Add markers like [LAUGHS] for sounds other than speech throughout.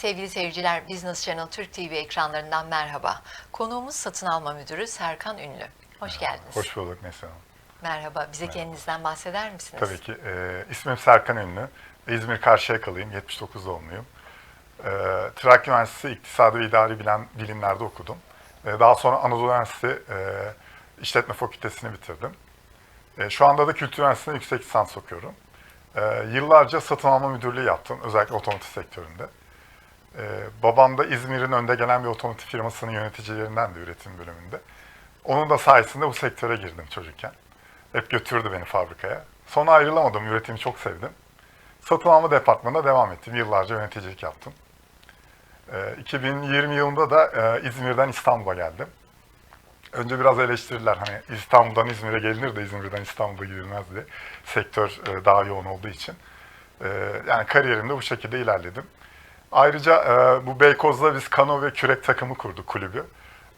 Sevgili seyirciler, Business Channel Türk TV ekranlarından merhaba. Konuğumuz satın alma müdürü Serkan Ünlü. Hoş geldiniz. Hoş bulduk Neslihan Hanım. Merhaba, bize kendinizden bahseder misiniz? Tabii ki. E, ismim Serkan Ünlü. İzmir Karşıyaka'lıyım. 79 doğumluyum. E, Trakya Üniversitesi İktisadi ve İdari Bilen, Bilimler'de okudum. E, daha sonra Anadolu Üniversitesi e, İşletme Fakültesini bitirdim. E, şu anda da Kültür Üniversitesi'nde yüksek lisans okuyorum. E, yıllarca satın alma müdürlüğü yaptım. Özellikle otomotiv sektöründe. E, babam da İzmir'in önde gelen bir otomotiv firmasının yöneticilerinden de üretim bölümünde. Onun da sayesinde bu sektöre girdim çocukken. Hep götürdü beni fabrikaya. Sonra ayrılamadım, üretimi çok sevdim. Satın alma departmanında devam ettim. Yıllarca yöneticilik yaptım. Ee, 2020 yılında da e, İzmir'den İstanbul'a geldim. Önce biraz eleştiriler hani İstanbul'dan İzmir'e gelinir de İzmir'den İstanbul'a gidilmez diye. Sektör e, daha yoğun olduğu için. E, yani kariyerimde bu şekilde ilerledim. Ayrıca e, bu Beykoz'da biz kano ve kürek takımı kurduk kulübü.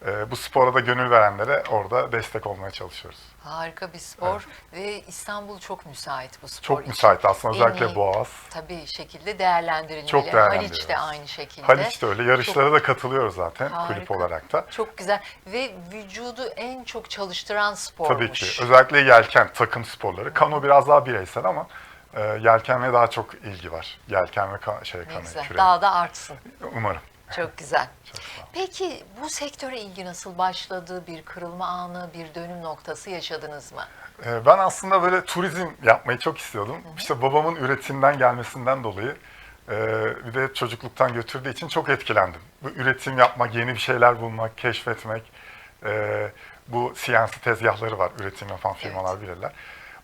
E, bu spora da gönül verenlere orada destek olmaya çalışıyoruz. Harika bir spor ve İstanbul çok müsait bu spor Çok için. müsait aslında En özellikle iyi, Boğaz. Tabii şekilde değerlendirilmeli. Çok. Haliç de aynı şekilde. Haliç de öyle. Yarışlara da katılıyoruz zaten Harika. kulüp olarak da. Çok güzel ve vücudu en çok çalıştıran spormuş. Tabii ki. Özellikle yelken, takım sporları. Kano biraz daha bireysel ama e, yelkenle daha çok ilgi var. Yelken ve ka- şey, Ne güzel. kürek. Daha da artsın. Umarım. Çok güzel. [LAUGHS] Çok sağ ol. Peki bu sektöre ilgi nasıl başladı? Bir kırılma anı, bir dönüm noktası yaşadınız mı? E, ben aslında böyle turizm yapmayı çok istiyordum. İşte babamın üretimden gelmesinden dolayı e, bir de çocukluktan götürdüğü için çok etkilendim. Bu üretim yapmak, yeni bir şeyler bulmak, keşfetmek, e, bu CNC tezgahları var, üretim yapan firmalar bilirler.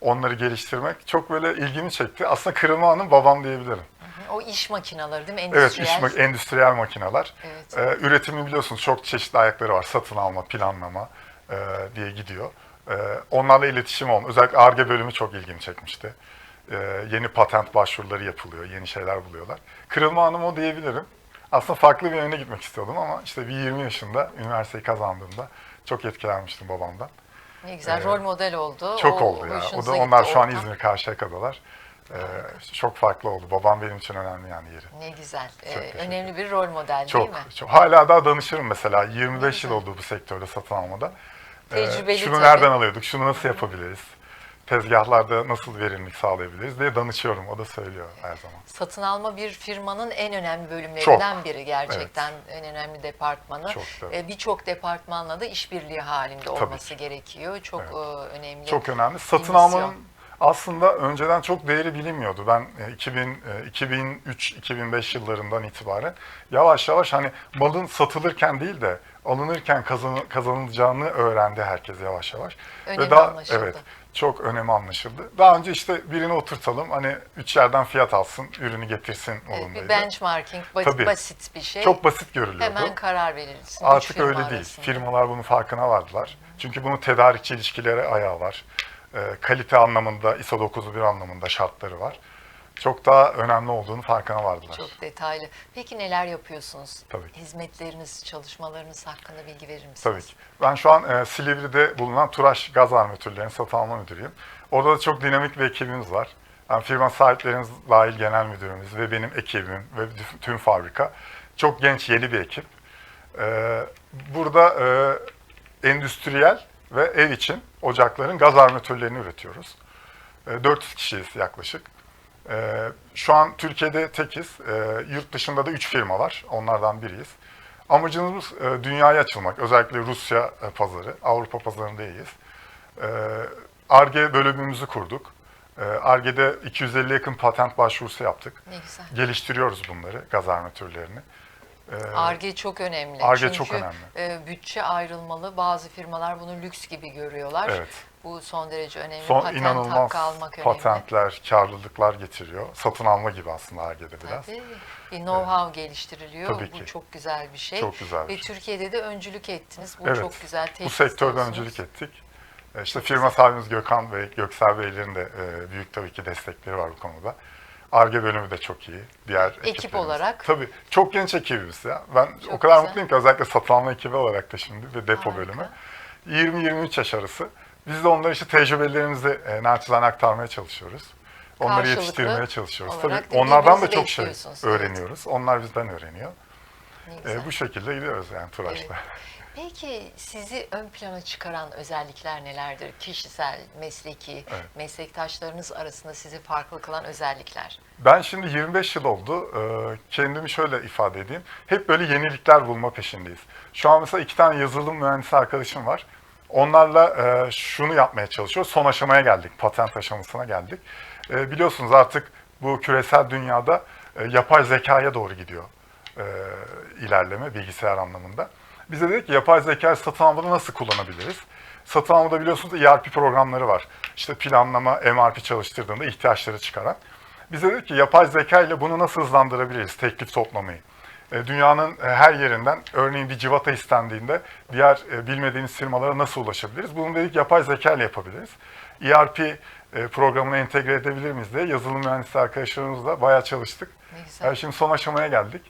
Onları geliştirmek çok böyle ilgimi çekti. Aslında kırılma anım babam diyebilirim. O iş makinaları değil mi? Evet, Endüstriyel. iş, ma- endüstriyel makineler. Evet. Ee, üretimi biliyorsunuz çok çeşitli ayakları var. Satın alma, planlama e, diye gidiyor. Ee, onlarla iletişim olma. Özellikle ARGE bölümü çok ilgimi çekmişti. Ee, yeni patent başvuruları yapılıyor, yeni şeyler buluyorlar. Kırılma anım o diyebilirim. Aslında farklı bir yöne gitmek istiyordum ama işte bir 20 yaşında üniversiteyi kazandığımda çok etkilenmiştim babamdan. Ne güzel Ee, rol model oldu. Çok O- oldu ya. O da onlar şu an. İzmir Karşıyaka'dalar. Ee, çok farklı oldu. Babam benim için önemli yani yeri. Ne güzel. Ee, önemli bir rol model değil Çok, mi? çok. Hala daha danışırım mesela. 25 güzel. yıl oldu bu sektörde satın almada. Ee, Tecrübeli şunu tabii. nereden alıyorduk, şunu nasıl yapabiliriz, tezgahlarda nasıl verimlilik sağlayabiliriz diye danışıyorum. O da söylüyor her zaman. Satın alma bir firmanın en önemli bölümlerinden biri gerçekten en önemli departmanı. Çok. Ee, Birçok departmanla da işbirliği halinde olması ki. gerekiyor. Çok Evet. e, önemli. Çok önemli. Satın almanın aslında önceden çok değeri bilinmiyordu. Ben e, 2000, e, 2003-2005 yıllarından itibaren yavaş yavaş hani malın satılırken değil de alınırken kazan, kazanılacağını öğrendi herkes yavaş yavaş. Önemi daha, anlaşıldı. Evet. Çok önemi anlaşıldı. Daha önce işte birini oturtalım hani üç yerden fiyat alsın, ürünü getirsin Evet, modundaydı. bir benchmarking ba- Tabii. basit bir şey. Çok basit görülüyordu. Hemen karar verilsin. Artık firma öyle değil. arasında. Firmalar bunun farkına vardılar. Çünkü bunun tedarikçi ilişkileri ayağı var. Ee, kalite anlamında, ISO 9001 anlamında şartları var. Çok daha önemli olduğunu farkına vardılar. Çok detaylı. Peki neler yapıyorsunuz? Tabii ki. Hizmetleriniz, çalışmalarınız hakkında bilgi verir misiniz? Tabii ki. Ben şu an e, Silivri'de bulunan Turaş Gaz Armatürlerinin satın alma müdürüyüm. Orada da çok dinamik bir ekibimiz var. Yani firma sahiplerimiz dahil genel müdürümüz ve benim ekibim ve tüm fabrika. Çok genç, yeni bir ekip. Ee, burada e, endüstriyel ve ev için ocakların gaz armatürlerini üretiyoruz. E, 400 kişiyiz yaklaşık. E, şu an Türkiye'de tekiz. E, yurt dışında da 3 firma var. Onlardan biriyiz. Amacımız e, dünyaya açılmak. Özellikle Rusya e, pazarı, Avrupa pazarında iyiyiz. E, ARGE bölümümüzü kurduk. E, ARGE'de 250 yakın patent başvurusu yaptık. Ne güzel. Geliştiriyoruz bunları, gaz armatürlerini. E, Ar-Ge çok önemli. Ar-Ge çok önemli. e, bütçe ayrılmalı. Bazı firmalar bunu lüks gibi görüyorlar. Evet. Bu son derece önemli. Son Patent inanılmaz almak önemli. patentler, karlılıklar getiriyor. Satın alma gibi aslında ARGE'de biraz. Tabii. Bir know-how geliştiriliyor. Tabii Bu ki. çok güzel bir şey. Çok güzel bir Ve şey. Türkiye'de de öncülük ettiniz. Bu Evet. çok güzel. Bu sektörde öncülük ettik. E, İşte firma sahibimiz Gökhan Bey, Göksel Beylerin de e, büyük tabii ki destekleri var bu konuda. ARGE bölümü de çok iyi. Diğer ekiplerimiz. olarak? Tabii. Çok genç ekibimiz ya. Ben Çok o kadar güzel. mutluyum ki özellikle satın alma ekibi olarak da şimdi ve depo Harika. bölümü. 20-23 yaş arası. Biz de onlara işte tecrübelerimizi e, naçizane aktarmaya çalışıyoruz. Onları Karşılıklı yetiştirmeye çalışıyoruz. Tabii da onlardan da birbirinizi çok şey besliyorsunuz, evet. öğreniyoruz. Onlar bizden öğreniyor. Ne güzel. bu şekilde gidiyoruz yani. Evet. Peki sizi ön plana çıkaran özellikler nelerdir? Kişisel, mesleki, Evet. meslektaşlarınız arasında sizi farklı kılan özellikler. Ben şimdi 25 yıl oldu. Ee, Kendimi şöyle ifade edeyim. Hep böyle yenilikler bulma peşindeyiz. Şu an mesela iki tane yazılım mühendisi arkadaşım var. Onlarla e, şunu yapmaya çalışıyoruz. Son aşamaya geldik. Patent aşamasına geldik. E, Biliyorsunuz artık bu küresel dünyada e, yapay zekaya doğru gidiyor e, ilerleme bilgisayar anlamında. Biz de dedik ki yapay zeka satın almada nasıl kullanabiliriz? Satın almada biliyorsunuz ERP programları var. İşte planlama, MRP çalıştırdığında ihtiyaçları çıkaran. Biz de dedik ki yapay zeka ile bunu nasıl hızlandırabiliriz teklif toplamayı? E, Dünyanın e, her yerinden örneğin bir civata istendiğinde diğer e, bilmediğimiz firmalara nasıl ulaşabiliriz? Bunu dedik yapay zeka ile yapabiliriz. ERP programına entegre edebilir miyiz diye yazılım mühendisi arkadaşlarımızla bayağı çalıştık. Güzel. Yani şimdi son aşamaya geldik.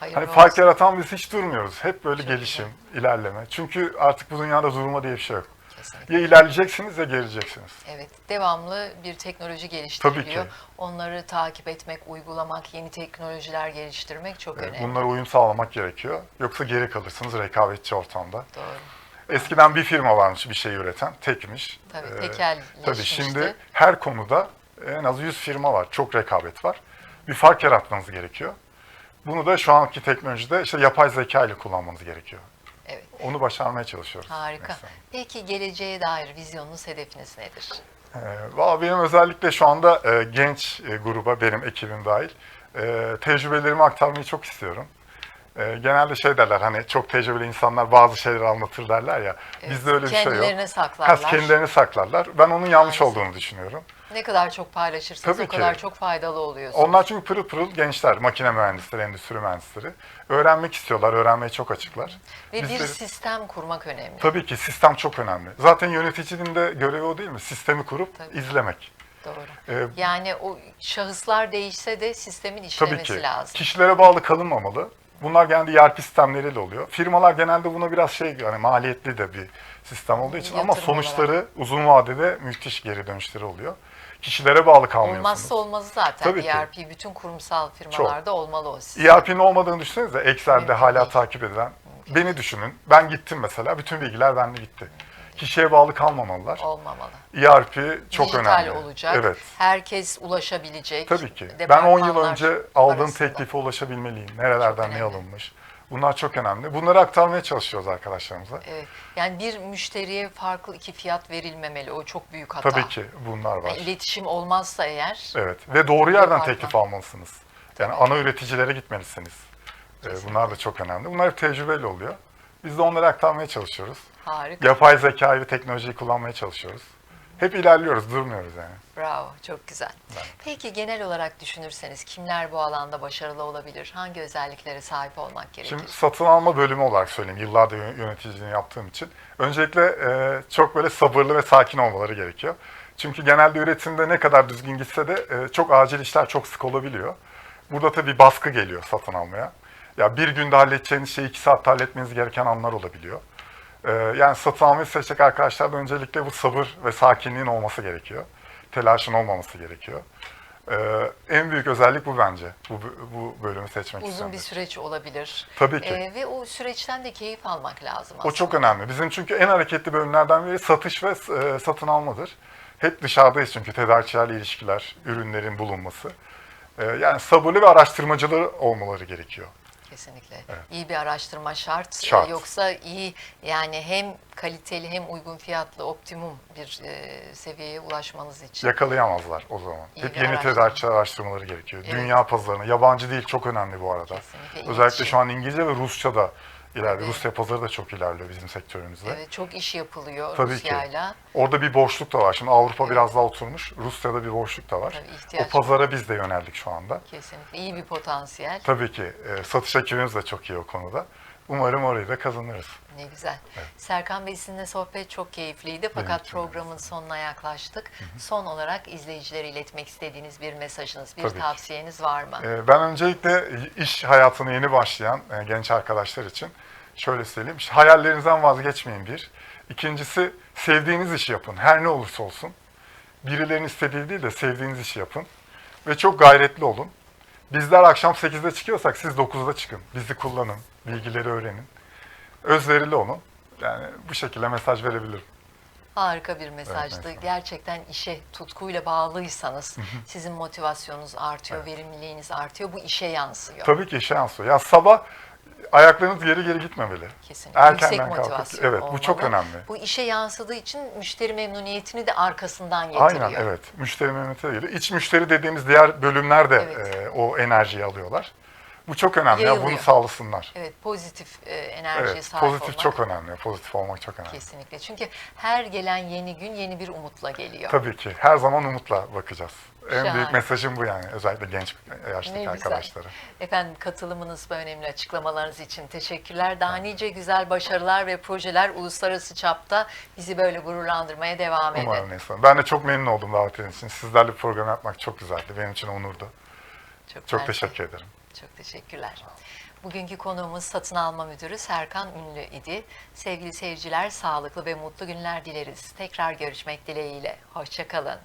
Hayırlı Hani olsun. fark yaratan biz hiç durmuyoruz. Hep böyle Çok gelişim, ilerleme. Çünkü artık bu dünyada durma diye bir şey yok. Kesinlikle. Ya ilerleyeceksiniz ya geleceksiniz. Evet, devamlı bir teknoloji geliştiriliyor. ki. Onları takip etmek, uygulamak, yeni teknolojiler geliştirmek çok önemli. Bunlara uyum sağlamak gerekiyor. Yoksa geri kalırsınız rekabetçi ortamda. Doğru. Eskiden bir firma varmış bir şey üreten, tekmiş. Tabii Ee, tekelleşmişti. Tabii şimdi her konuda en az 100 firma var. Çok rekabet var. Bir fark yaratmanız gerekiyor. Bunu da şu anki teknolojide işte yapay zeka ile kullanmanız gerekiyor. Evet. Onu başarmaya çalışıyoruz. Harika. Mesela. Peki geleceğe dair vizyonunuz, hedefiniz nedir? Ee, Valla benim özellikle şu anda e, genç e, gruba, benim ekibim dahil, e, tecrübelerimi aktarmayı çok istiyorum. E, genelde şey derler hani çok tecrübeli insanlar bazı şeyleri anlatır derler ya. Bizde öyle bir şey yok. Kendilerine saklarlar. Kendilerini saklarlar. Ben onun yanlış Maalesef. olduğunu düşünüyorum. Ne kadar çok paylaşırsanız Tabii o kadar ki. çok faydalı oluyorsunuz. Onlar çünkü pırıl pırıl gençler, makine mühendisleri, endüstri mühendisleri. Öğrenmek istiyorlar, öğrenmeye çok açıklar. Ve bir Bizleri- sistem kurmak önemli. Tabii ki sistem çok önemli. Zaten yöneticinin de görevi o değil mi? Sistemi kurup Tabii. izlemek. Doğru. Ee, Yani o şahıslar değişse de sistemin Tabii işlemesi ki. lazım. Kişilere bağlı kalınmamalı. Bunlar genelde ERP sistemleriyle oluyor. Firmalar genelde buna biraz şey yani maliyetli de bir sistem olduğu için ama Yatırım sonuçları uzun vadede müthiş geri dönüşleri oluyor. Kişilere bağlı kalmıyorsunuz. Olmazsa olmazı zaten. Tabii ki. ERP bütün kurumsal firmalarda olmalı o sistem. ERP'nin olmadığını düşünsenize Excel'de Mümkün hala değil. takip edilen. Beni düşünün. Ben gittim mesela. Bütün bilgiler bende gitti. Kişiye bağlı kalmamalılar. Olmamalı. ERP çok Dijital önemli. olacak. Evet. Herkes ulaşabilecek. Tabii ki. Ben 10 yıl önce aldığım arasında. teklife ulaşabilmeliyim. Nerelerden Çok ne alınmış. Bunlar çok önemli. Bunları aktarmaya çalışıyoruz arkadaşlarımıza. Evet. Yani bir müşteriye farklı iki fiyat verilmemeli. O çok büyük hata. Tabii ki bunlar var. Yani iletişim olmazsa eğer Evet ve doğru yerden teklif almalısınız. Yani Tabii. ana üreticilere gitmelisiniz. Ee, Kesinlikle. Bunlar da çok önemli. Bunlar hep tecrübeyle oluyor. Biz de onları aktarmaya çalışıyoruz. harika. Yapay zekayı ve teknolojiyi kullanmaya çalışıyoruz. Hep ilerliyoruz, durmuyoruz yani. Bravo. Çok güzel. Peki genel olarak düşünürseniz kimler bu alanda başarılı olabilir? Hangi özelliklere sahip olmak gerekir? Şimdi satın alma bölümü olarak söyleyeyim. Yıllardır yö- yöneticiliğini yaptığım için. Öncelikle e, çok böyle sabırlı ve sakin olmaları gerekiyor. Çünkü genelde üretimde ne kadar düzgün gitse de e, çok acil işler çok sık olabiliyor. Burada tabii baskı geliyor satın almaya. Ya bir günde halledeceğiniz şeyi iki saatte halletmeniz gereken anlar olabiliyor. E, yani satın almayı seçecek arkadaşlar da öncelikle bu sabır ve sakinliğin olması gerekiyor. Telaşın olmaması gerekiyor. E, en büyük özellik bu bence. Bu, bu bölümü seçmek Uzun isteyenler bir süreç olabilir. Tabii ki. Ee, ve o süreçten de keyif almak lazım aslında. O çok önemli. Bizim çünkü en hareketli bölümlerden biri satış ve e, satın almadır. Hep dışarıdayız çünkü tedarikçilerle ilişkiler, ürünlerin bulunması. E, yani sabırlı ve araştırmacıları olmaları gerekiyor. Kesinlikle. İyi bir araştırma şart. Şart. Yoksa iyi yani hem kaliteli hem uygun fiyatlı optimum bir e, seviyeye ulaşmanız için. Yakalayamazlar o zaman. İyi Hep yeni tedarikçiler araştırmaları gerekiyor. Evet. Dünya pazarına, yabancı değil çok önemli bu arada. Kesinlikle, Özellikle iletişim. şu an İngilizce ve Rusça da ilerliyor. Evet. Rusya pazarı da çok ilerliyor bizim sektörümüzde. Evet, çok iş yapılıyor Tabii ki. Rusya'yla. Orada bir boşluk da var. Şimdi Avrupa Evet. biraz daha oturmuş. Rusya'da bir boşluk da var. Tabii, o pazara biz de yöneldik şu anda. Kesinlikle. iyi bir potansiyel. Tabii ki. E, satış ekibimiz de çok iyi o konuda. Umarım orayı da kazanırız. Ne güzel. Serkan Bey sizinle sohbet çok keyifliydi fakat de. programın sonuna yaklaştık. Son olarak izleyicilere iletmek istediğiniz bir mesajınız, bir Tabii ki. tavsiyeniz var mı? E, ben öncelikle iş hayatına yeni başlayan e, genç arkadaşlar için şöyle söyleyeyim. hayallerinizden vazgeçmeyin bir. İkincisi sevdiğiniz işi yapın. Her ne olursa olsun. Birilerinin istediği değil de sevdiğiniz işi yapın. ve çok gayretli olun. Bizler akşam 8'de çıkıyorsak siz 9'da çıkın. Bizi kullanın, bilgileri öğrenin. Özverili olun. Yani bu şekilde mesaj verebilirim. Harika bir mesajdı. Evet, Gerçekten işe tutkuyla bağlıysanız sizin motivasyonunuz artıyor, Evet. verimliliğiniz artıyor. Bu işe yansıyor. Tabii ki işe yansıyor. Ya sabah ayaklarınız geri geri gitmemeli. Kesinlikle. Erkenden Yüksek kalkıp- motivasyon evet, bu olmalı. çok önemli. Bu işe yansıdığı için müşteri memnuniyetini de arkasından getiriyor. Aynen evet. Müşteri memnuniyeti geliyor. İç müşteri dediğimiz diğer bölümler de Evet. e, o enerjiyi alıyorlar. Bu çok önemli. Ya, bunu sağlasınlar. Evet, pozitif e, enerjiye Evet, sahip pozitif olmak. çok önemli. Pozitif olmak çok önemli. Kesinlikle. Çünkü her gelen yeni gün yeni bir umutla geliyor. Tabii ki. Her zaman umutla bakacağız. En Şahane. büyük mesajım bu yani. Özellikle genç yaştaki Ne güzel. arkadaşlara. Efendim katılımınız ve önemli açıklamalarınız için teşekkürler. Daha nice güzel başarılar ve projeler uluslararası çapta bizi böyle gururlandırmaya devam edin. Umarım neyse. Ben de çok memnun oldum davetiniz için. Sizlerle program yapmak çok güzeldi. Benim için onurdu. Çok mersi. teşekkür ederim. Çok teşekkürler. Bugünkü konuğumuz satın alma müdürü Serkan Ünlü idi. Sevgili seyirciler sağlıklı ve mutlu günler dileriz. Tekrar görüşmek dileğiyle. Hoşçakalın.